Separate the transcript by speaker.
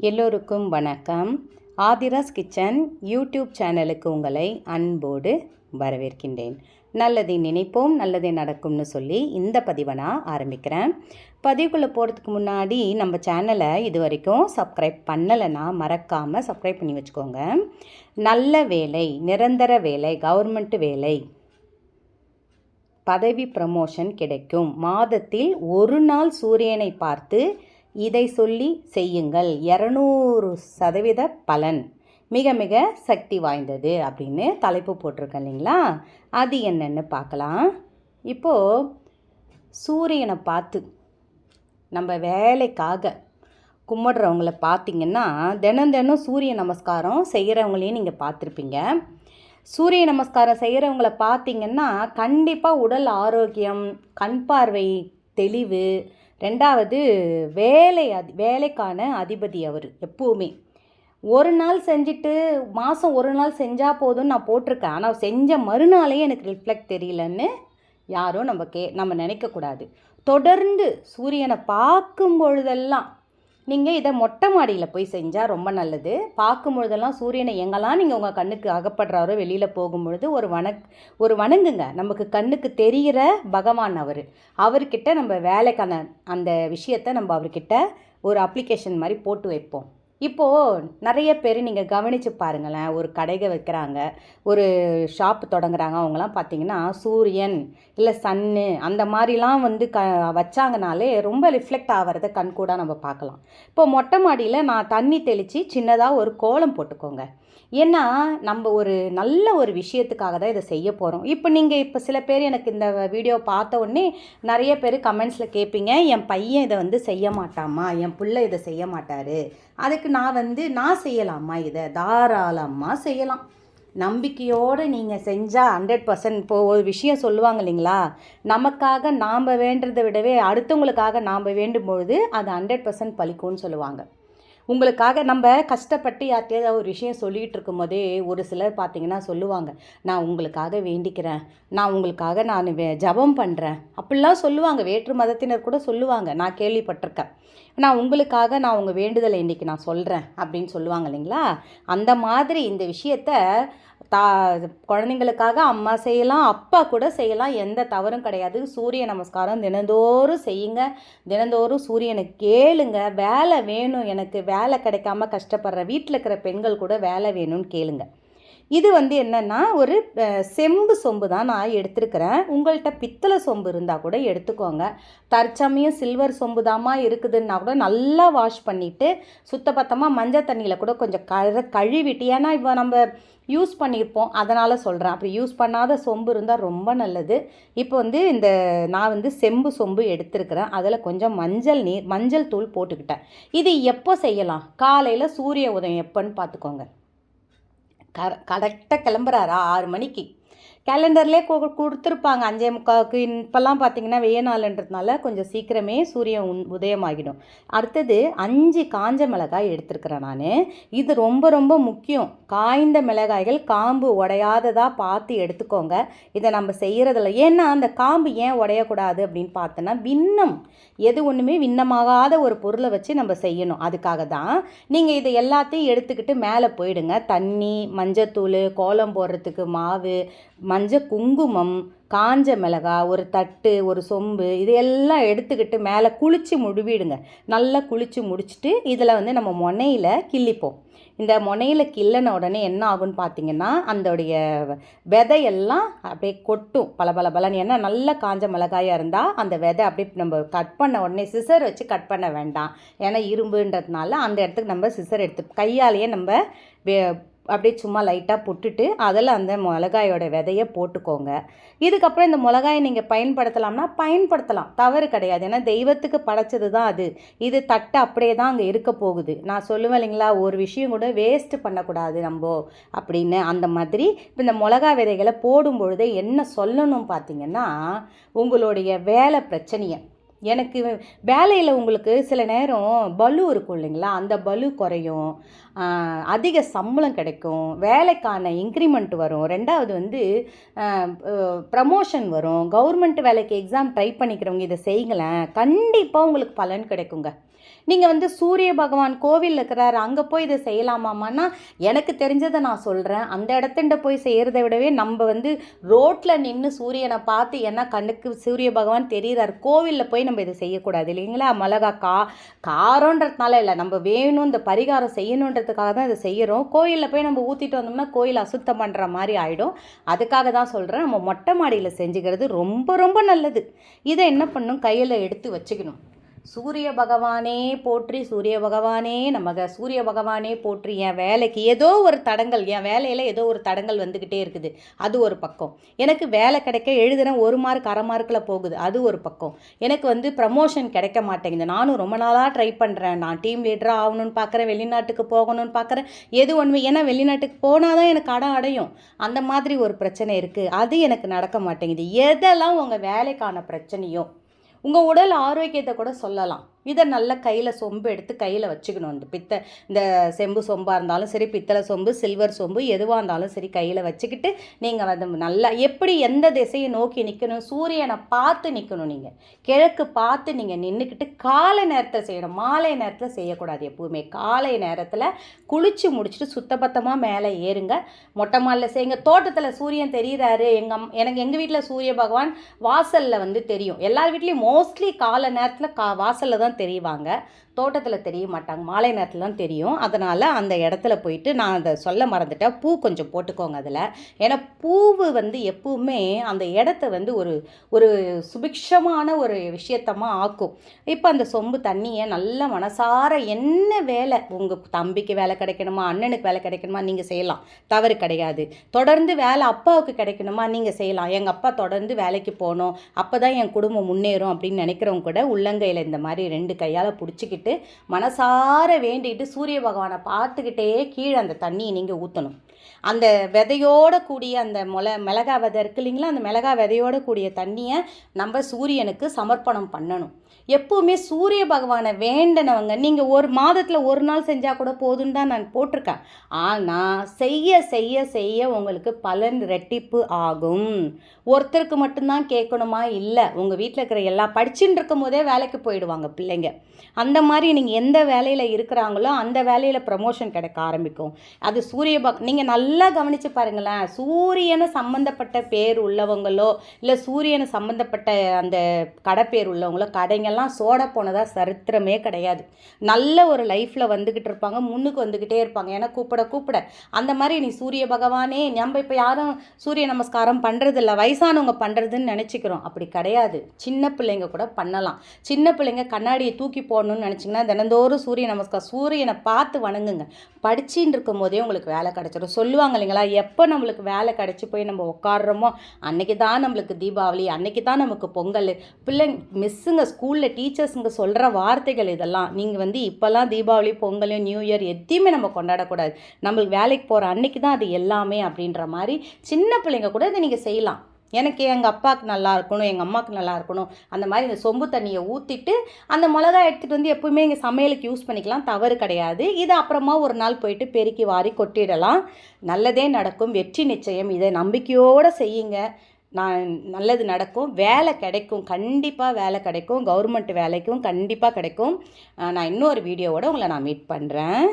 Speaker 1: எல்லோருக்கும் வணக்கம். Aadhira's kitchen YouTube சேனலுக்கு உங்களை அன்போடு வரவேற்கின்றேன். நல்லதை நினைப்போம் நல்லதே நடக்கும்னு சொல்லி இந்த பதிவை நான் ஆரம்பிக்கிறேன். பதிவுக்குள்ளே போகிறதுக்கு முன்னாடி நம்ம சேனலை இது வரைக்கும் சப்ஸ்கிரைப் பண்ணலைன்னா மறக்காமல் சப்ஸ்கிரைப் பண்ணி வச்சுக்கோங்க. நல்ல வேலை நிரந்தர வேலை கவர்மெண்ட் வேலை பதவி ப்ரமோஷன் கிடைக்கும். மாதத்தில் ஒரு நாள் சூரியனை பார்த்து இதை சொல்லி செய்யுங்கள். இரநூறு சதவீத பலன். மிக மிக சக்தி வாய்ந்தது அப்படின்னு தலைப்பு போட்டிருக்கேன் இல்லைங்களா? அது என்னென்னு பார்க்கலாம். இப்போது சூரியனை பார்த்து நம்ம வேலைக்காக கும்பிடுறவங்கள பார்த்தீங்கன்னா தினம் தினம் சூரிய நமஸ்காரம் செய்கிறவங்களையும் நீங்கள் பார்த்துருப்பீங்க. சூரிய நமஸ்காரம் செய்கிறவங்கள பார்த்தீங்கன்னா கண்டிப்பாக உடல் ஆரோக்கியம் கண் பார்வை தெளிவு ரெண்டாவது வேலை அதி வேலைக்கான அதிபதி அவர் எப்போவுமே. ஒரு நாள் செஞ்சுட்டு மாதம் ஒரு நாள் செஞ்சால் போதும்னு நான் போட்டிருக்கேன். ஆனால் செஞ்ச மறுநாளே எனக்கு ரிஃப்ளெக்ட் தெரியலன்னு யாரும் நம்ம கே நம்ம நினைக்கக்கூடாது. தொடர்ந்து சூரியனை பார்க்கும் பொழுதெல்லாம் நீங்கள் இதை மொட்டை மாடியில் போய் செஞ்சால் ரொம்ப நல்லது. பார்க்கும் பொழுதெல்லாம் சூரியனை எங்கெல்லாம் நீங்கள் உங்கள் கண்ணுக்கு அகப்படுறாரோ வெளியில் போகும்பொழுது ஒரு வணக் ஒரு வணங்குங்க. நமக்கு கண்ணுக்கு தெரிகிற பகவான் அவர். அவர்கிட்ட நம்ம வேலைக்கான அந்த விஷயத்தை நம்ம அவர்கிட்ட ஒரு அப்ளிகேஷன் மாதிரி போட்டு வைப்போம். இப்போது நிறைய பேர் நீங்கள் கவனித்து பாருங்களேன். ஒரு கடைகள் வைக்கிறாங்க ஒரு ஷாப் தொடங்குறாங்க அவங்களாம் பார்த்தீங்கன்னா சூரியன் இல்லை சன்னு அந்த மாதிரிலாம் வந்து க வச்சாங்கனாலே ரொம்ப ரிஃப்ளெக்ட் ஆகிறத கண்கூட நம்ம பார்க்கலாம் இப்போ மொட்டை மாடியில் நான் தண்ணி தெளித்து சின்னதாக ஒரு கோலம் போட்டுக்கோங்க. ஏன்னா நம்ம ஒரு நல்ல ஒரு விஷயத்துக்காக தான் இதை செய்ய போகிறோம் இப்போ நீங்கள் இப்போ சில பேர் எனக்கு இந்த வீடியோ பார்த்த உடனே நிறைய பேர் கமெண்ட்ஸில் கேட்பீங்க என் பையன் இதை வந்து செய்ய மாட்டாமா என் பிள்ளை இதை செய்ய மாட்டார். அதுக்கு நான் வந்து நான் செய்யலாமா இதை? தாராளமாக செய்யலாம். நம்பிக்கையோடு நீங்கள் செஞ்சால் ஹண்ட்ரட் பர்சன்ட் இப்போது ஒரு விஷயம் சொல்லுவாங்க இல்லைங்களா? நமக்காக நாம் வேண்டுறதை விடவே அடுத்தவங்களுக்காக நாம் வேண்டும் பொழுது அது ஹண்ட்ரட் பர்சன்ட் பழிக்கும்னு சொல்லுவாங்க. உங்களுக்காக நம்ம கஷ்டப்பட்டு யார்கிட்டயாவது ஒரு விஷயம் சொல்லிகிட்டு இருக்கும்போதே ஒரு சிலர் பார்த்தீங்கன்னா சொல்லுவாங்க நான் உங்களுக்காக வேண்டிக்கிறேன் நான் உங்களுக்காக நான் வே ஜபம் பண்ணுறேன் அப்படிலாம் சொல்லுவாங்க. வேற்று மதத்தினர் கூட சொல்லுவாங்க நான் கேள்விப்பட்டிருக்கேன் நான் உங்களுக்காக நான் உங்கள் வேண்டுதலை இன்றைக்கி நான் சொல்கிறேன் அப்படின்னு சொல்லுவாங்க இல்லைங்களா? அந்த மாதிரி இந்த விஷயத்த தா குழந்தைங்களுக்காக அம்மா செய்யலாம் அப்பா கூட செய்யலாம் எந்த தவறும் கிடையாது. சூரிய நமஸ்காரம் தினந்தோறும் செய்யுங்க. தினந்தோறும் சூரியனை கேளுங்க. வேலை வேணும் எனக்கு. வேலை கிடைக்காம கஷ்டப்படுற வீட்டில் இருக்கிற பெண்கள் கூட வேலை வேணும்னு கேளுங்கள் இது வந்து என்னென்னா ஒரு செம்பு சொம்பு தான் நான் எடுத்துருக்கிறேன். உங்கள்கிட்ட பித்தளை சொம்பு இருந்தால் கூட எடுத்துக்கோங்க. தற்சமயம் சில்வர் சொம்பு தாமா இருக்குதுன்னா கூட நல்லா வாஷ் பண்ணிவிட்டு சுத்தபத்தமாக மஞ்சள் தண்ணியில் கூட கொஞ்சம் கழ கழுவிட்டு ஏன்னா இப்போ நம்ம யூஸ் பண்ணியிருப்போம். அதனால் சொல்கிறேன் அப்படி யூஸ் பண்ணாத சொம்பு இருந்தால் ரொம்ப நல்லது. இப்போ வந்து இந்த நான் வந்து செம்பு சொம்பு எடுத்துருக்கிறேன். அதில் கொஞ்சம் மஞ்சள் நீர் மஞ்சள் தூள் போட்டுக்கிட்டேன். இது எப்போ செய்யலாம்? காலையில் சூரிய உதயம் எப்போன்னு பார்த்துக்கோங்க. க கரெக்டாக கிளம்புறாரா? ஆறு மணிக்கு. கேலண்டர்லேயே கொ கொடுத்துருப்பாங்க. அஞ்சே முக்காவுக்கு. இப்போல்லாம் பார்த்தீங்கன்னா வெய்ய நாளுன்றதுனால கொஞ்சம் சீக்கிரமே சூரியன் உதயமாகிடும். அடுத்தது அஞ்சு காஞ்ச மிளகாய் எடுத்துருக்கிறேன் நான். இது ரொம்ப ரொம்ப முக்கியம். காய்ந்த மிளகாய்கள் காம்பு உடையாததாக பார்த்து எடுத்துக்கோங்க. இதை நம்ம செய்கிறதில்ல ஏன்னா அந்த காம்பு ஏன் உடையக்கூடாது அப்படின்னு பார்த்தோன்னா விண்ணம். எது ஒன்றுமே விண்ணமாகாத ஒரு பொருளை வச்சு நம்ம செய்யணும். அதுக்காக தான். நீங்கள் இதை எல்லாத்தையும் எடுத்துக்கிட்டு மேலே போயிடுங்க. தண்ணி மஞ்சத்தூள் கோலம் போடுறதுக்கு மாவு மஞ்சள் குங்குமம் காஞ்ச மிளகா ஒரு தட்டு ஒரு சொம்பு இதையெல்லாம் எடுத்துக்கிட்டு மேலே குளித்து முழுவிடுங்க நல்லா குளித்து முடிச்சுட்டு இதில் வந்து நம்ம முனையில் கிள்ளிப்போம். இந்த முனையில் கிள்ளன உடனே என்ன ஆகும்னு பார்த்தீங்கன்னா அதோடைய விதையெல்லாம் அப்படியே கொட்டும் பல பல பலன் ஏன்னா நல்ல காஞ்ச மிளகாயாக இருந்தால் அந்த விதை அப்படியே நம்ம கட் பண்ண உடனே சிசர் வச்சு கட் பண்ண வேண்டாம். ஏன்னா இரும்புன்றதுனால அந்த இடத்துக்கு நம்ம சிசர் எடுத்து கையாலேயே நம்ம அப்படியே சும்மா லைட்டாக புட்டுட்டு அதில் அந்த மிளகாயோட விதையை போட்டுக்கோங்க. இதுக்கப்புறம் இந்த மிளகாயை நீங்கள் பயன்படுத்தலாம்னா பயன்படுத்தலாம். தவறு கிடையாது. ஏன்னா தெய்வத்துக்கு படைச்சது தான் அது. இது தட்டு அப்படியே தான் அங்கே இருக்க போகுது. நான் சொல்லுவேன் இல்லைங்களா ஒரு விஷயம் கூட வேஸ்ட்டு பண்ணக்கூடாது நம்ம. அப்படின்னு அந்த மாதிரி இப்போ இந்த மிளகா விதைகளை போடும் பொழுது என்ன சொல்லணும் பார்த்தீங்கன்னா உங்களுடைய வேலை பிரச்சனையை எனக்கு வேலையில் உங்களுக்கு சில நேரம் பலு இருக்கும் இல்லைங்களா? அந்த பலு குறையும். அதிக சம்பளம் கிடைக்கும். வேலைக்கான இன்க்ரிமெண்ட் வரும். ரெண்டாவது வந்து ப்ரமோஷன் வரும். கவர்மெண்ட் வேலைக்கு எக்ஸாம் ட்ரை பண்ணிக்கிறவங்க இதை செய்யுங்களேன். கண்டிப்பாக உங்களுக்கு பலன் கிடைக்குங்க. நீங்கள் வந்து சூரிய பகவான் கோவில் இருக்கிறாரு அங்கே போய் இதை செய்யலாமாமான்னா எனக்கு தெரிஞ்சதை நான் சொல்கிறேன் அந்த இடத்துட்ட போய் செய்கிறத விடவே நம்ம வந்து ரோட்டில் நின்று சூரியனை பார்த்து ஏன்னா கண்ணுக்கு சூரிய பகவான் தெரிகிறார் கோவிலில் போய் நம்ம இதை செய்யக்கூடாது இல்லைங்களா? மிளகா கா காரன்றதுனால இல்லை நம்ம வேணும் இந்த பரிகாரம் செய்யணுன்றதுக்காக தான் இதை செய்கிறோம் கோயிலில் போய் நம்ம ஊற்றிட்டு வந்தோம்னா கோயில் அசுத்தம் பண்ணுற மாதிரி ஆகிடும் அதுக்காக தான் சொல்கிறேன் நம்ம மொட்டை மாடியில் செஞ்சுக்கிறது ரொம்ப ரொம்ப நல்லது. இதை என்ன பண்ணும்? கையில் எடுத்து வச்சுக்கணும். சூரிய பகவானே போற்றி சூரிய பகவானே நமக. சூரிய பகவானே போற்றி என் வேலைக்கு ஏதோ ஒரு தடங்கள் என் வேலையில் ஏதோ ஒரு தடங்கள் வந்துக்கிட்டே இருக்குது. அது ஒரு பக்கம். எனக்கு வேலை கிடைக்க எழுதுகிறேன் ஒரு மார்க் அரை மார்க்கில் போகுது. அது ஒரு பக்கம். எனக்கு வந்து ப்ரமோஷன் கிடைக்க மாட்டேங்குது. நானும் ரொம்ப நாளாக ட்ரை பண்ணுறேன் நான் டீம் லீடராக ஆகணும்னு பார்க்குறேன் வெளிநாட்டுக்கு போகணும்னு பார்க்குறேன் எது ஒன்று ஏன்னா வெளிநாட்டுக்கு போனால் தான் எனக்கு அடம் அடையும். அந்த மாதிரி ஒரு பிரச்சனை இருக்குது அது எனக்கு நடக்க மாட்டேங்குது. எதெல்லாம் உங்கள் வேலைக்கான பிரச்சனையோ உங்கள் உடல் ஆரோக்கியத்தை கூட சொல்லலாம். இதை நல்லா கையில் சொம்பு எடுத்து கையில் வச்சுக்கணும். இந்த பித்த இந்த செம்பு சொம்பாக இருந்தாலும் சரி பித்தளை சொம்பு சில்வர் சொம்பு எதுவாக இருந்தாலும் சரி கையில் வச்சுக்கிட்டு நீங்கள் வந்து நல்லா எப்படி எந்த திசையை நோக்கி நிற்கணும் சூரியனை பார்த்து நிற்கணும் நீங்கள் கிழக்கு பார்த்து நீங்கள் நின்றுக்கிட்டு காலை நேரத்தில் செய்யணும். மாலை நேரத்தில் செய்யக்கூடாது எப்பவுமே. காலை நேரத்தில் குளித்து முடிச்சுட்டு சுத்தபத்தமாக மேலே ஏறுங்க. மொட்டை மாலில் செய்யுங்க. தோட்டத்தில் சூரியன் தெரியுறாரு. எங்கள் எனக்கு எங்கள் வீட்டில் சூரிய பகவான் வாசலில் வந்து தெரியும். எல்லார் வீட்லேயும் மோஸ்ட்லி காலை நேரத்தில் கா வாசலில் தான் தெரிவாங்க. தோட்டத்தில் தெரிய மாட்டாங்க. மாலை நேரத்தில் தான் தெரியும். அதனால் அந்த இடத்துல போயிட்டு நான் அதை சொல்ல மறந்துட்டேன். பூ கொஞ்சம் போட்டுக்கோங்க அதில். ஏன்னா பூவு வந்து எப்பவுமே அந்த இடத்த வந்து ஒரு ஒரு சுபிக்ஷமான ஒரு விஷயத்தமாக ஆக்கும். இப்போ அந்த சொம்பு தண்ணியை நல்ல மனசார என்ன வேலை? உங்கள் தம்பிக்கு வேலை கிடைக்கணுமா? அண்ணனுக்கு வேலை கிடைக்கணுமா? நீங்கள் செய்யலாம். தவறு கிடையாது. தொடர்ந்து வேலை அப்பாவுக்கு கிடைக்கணுமா? நீங்கள் செய்யலாம். எங்கள் அப்பா தொடர்ந்து வேலைக்கு போகணும். அப்போ தான் என் குடும்பம் முன்னேறும் அப்படின்னு நினைக்கிறவங்க கூட உள்ளங்கையில் இந்த மாதிரி ரெண்டு ரெண்டு கையால் பிடிச்சிக்கிட்டு மனசார வேண்டிக்கிட்டு சூரிய பகவானை பார்த்துக்கிட்டே கீழே அந்த தண்ணியை நீங்கள் ஊற்றணும் அந்த விதையோட கூடிய அந்த மொள மிளகா விதை இருக்கு இல்லைங்களா? அந்த மிளகா விதையோட கூடிய தண்ணியை நம்ம சூரியனுக்கு சமர்ப்பணம் பண்ணணும். எப்போவுமே சூரிய பகவானை வேண்டினவங்க நீங்கள் ஒரு மாதத்தில் ஒரு நாள் செஞ்சால் கூட போதுன்னு தான் நான் போட்டிருக்கேன். ஆனால் செய்ய செய்ய செய்ய உங்களுக்கு பலன் ரெட்டிப்பு ஆகும். ஒருத்தருக்கு மட்டும்தான் கேட்கணுமா? இல்லை. உங்கள் வீட்டில் இருக்கிற எல்லா படிச்சுட்டு இருக்கும் போதே வேலைக்கு போயிடுவாங்க இல்லைங்க. அந்த மாதிரி நீங்கள் எந்த வேலையில் இருக்கிறாங்களோ அந்த வேலையில் ப்ரமோஷன் கிடைக்க ஆரம்பிக்கும். அது சூரிய பக் நீங்கள் நல்லா கவனித்து பாருங்களேன். சூரியனை சம்மந்தப்பட்ட பேர் உள்ளவங்களோ இல்லை சூரியனை சம்மந்தப்பட்ட அந்த கடை பேர் உள்ளவங்களோ கடைங்கெல்லாம் சோட போனதாக சரித்திரமே கிடையாது. நல்ல ஒரு லைஃப்பில் வந்துக்கிட்டு இருப்பாங்க முன்னுக்கு வந்துக்கிட்டே இருப்பாங்க. ஏன்னா கூப்பிட கூப்பிட. அந்த மாதிரி நீ சூரிய பகவானே நம்ம இப்போ யாரும் சூரிய நமஸ்காரம் பண்ணுறதில்ல வயசானவங்க பண்ணுறதுன்னு நினச்சிக்கிறோம். அப்படி கிடையாது. சின்ன பிள்ளைங்க கூட பண்ணலாம். சின்ன பிள்ளைங்க கண்ணாடியை தூக்கி போடணும்னு நினச்சிங்கன்னா தினந்தோறும் சூரிய நமஸ்காரம் சூரியனை பார்த்து வணங்குங்க. படிச்சின்னு இருக்கும் போதே உங்களுக்கு வேலை கிடச்சிடும் சொல்லுவாங்க இல்லைங்களா எப்போ நம்மளுக்கு வேலை கிடச்சி போய் நம்ம உட்காடுறோமோ அன்னைக்கு தான் நம்மளுக்கு தீபாவளி அன்னைக்கு தான் நமக்கு பொங்கல். பிள்ளைங்க மிஸ்ஸுங்க ஸ்கூலில் டீச்சர்ஸுங்க சொல்கிற வார்த்தைகள் இதெல்லாம் நீங்கள் வந்து இப்போல்லாம் தீபாவளி பொங்கல் நியூ இயர் எதையுமே நம்ம கொண்டாடக்கூடாது. நம்மளுக்கு வேலைக்கு போகிற அன்னைக்கு தான் அது எல்லாமே அப்படின்ற மாதிரி சின்ன பிள்ளைங்க கூட இதை நீங்கள் செய்யலாம். எனக்கு எங்கள் அப்பாவுக்கு நல்லா இருக்கணும் எங்கள் அம்மாவுக்கு நல்லா இருக்கணும். அந்த மாதிரி இந்த சொம்பு தண்ணியை ஊற்றிட்டு அந்த மிளகா எடுத்துகிட்டு வந்து எப்போவுமே இங்கே சமையலுக்கு யூஸ் பண்ணிக்கலாம். தவறு கிடையாது. இது அப்புறமா ஒரு நாள் போயிட்டு பெருக்கி வாரி கொட்டிடலாம். நல்லதே நடக்கும். வெற்றி நிச்சயம். இதை நம்பிக்கையோடு செய்யுங்க. நான் நல்லது நடக்கும். வேலை கிடைக்கும். கண்டிப்பாக வேலை கிடைக்கும். கவர்மெண்ட் வேலைக்கும் கண்டிப்பாக கிடைக்கும். நான் இன்னொரு வீடியோவோட உங்களை நான் மீட் பண்ணுறேன்